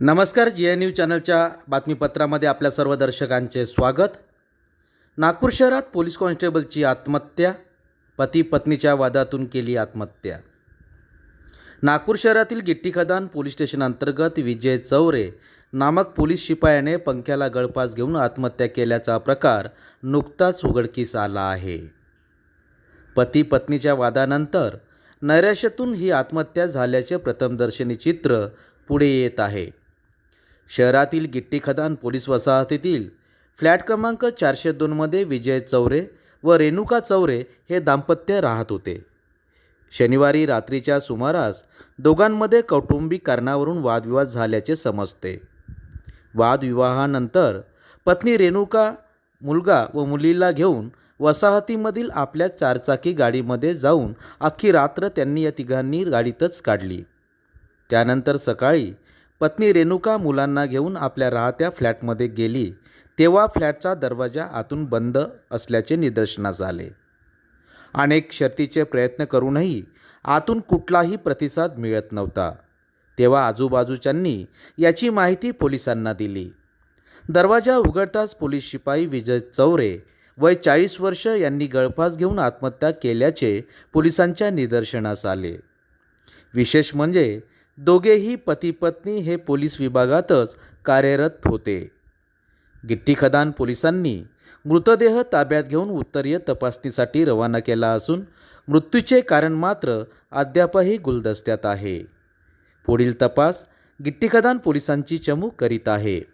नमस्कार G N you चॅनलच्या बातमीपत्रामध्ये आपल्या सर्व दर्शकांचे स्वागत. नागपूर शहरात पोलीस कॉन्स्टेबलची आत्महत्या पती पत्नीच्या वादातून केली आत्महत्या. नागपूर शहरातील गिट्टी खदान पोलीस स्टेशन अंतर्गत विजय चौरे नामक पोलीस शिपायाने पंख्याला गळपास घेऊन आत्महत्या केल्याचा प्रकार नुकताच उघडकीस आला आहे. पती पत्नीच्या वादानंतर नैराश्यातून ही आत्महत्या झाल्याचे प्रथमदर्शनी चित्र पुढे येत आहे. शहरातील गिट्टी खदान पोलीस वसाहतीतील फ्लॅट क्रमांक चारशे दोनमध्ये विजय चौरे व रेणुका चौरे हे दाम्पत्य राहत होते. शनिवारी रात्रीच्या सुमारास दोघांमध्ये कौटुंबिक कारणावरून वादविवाद झाल्याचे समजते. वादविवाहानंतर पत्नी रेणुका मुलगा व मुलीला घेऊन वसाहतीमधील आपल्या चारचाकी गाडीमध्ये जाऊन अख्खी रात्र त्यांनी या तिघांनी गाडीतच काढली. त्यानंतर सकाळी पत्नी रेणुका मुलांना घेऊन आपल्या राहत्या फ्लॅटमध्ये गेली. तेव्हा फ्लॅटचा दरवाजा आतून बंद असल्याचे निदर्शनास आले. अनेक शर्तीचे प्रयत्न करूनही आतून कुठलाही प्रतिसाद मिळत नव्हता. तेव्हा आजूबाजूच्यांनी याची माहिती पोलिसांना दिली. दरवाजा उघडताच पोलीस शिपाई विजय चौरे वय चाळीस वर्ष यांनी गळफास घेऊन आत्महत्या केल्याचे पोलिसांच्या निदर्शनास आले. विशेष म्हणजे दोघेही पती पत्नी हे पोलीस विभागातच कार्यरत होते. गिट्टी खदान पोलिसांनी मृतदेह ताब्यात घेऊन उत्तरीय तपासणीसाठी रवाना केला असून मृत्यूचे कारण मात्र अद्यापही गुलदस्त्यात आहे. पुढील तपास गिट्टीखदान पोलिसांची चमूक करीत आहे.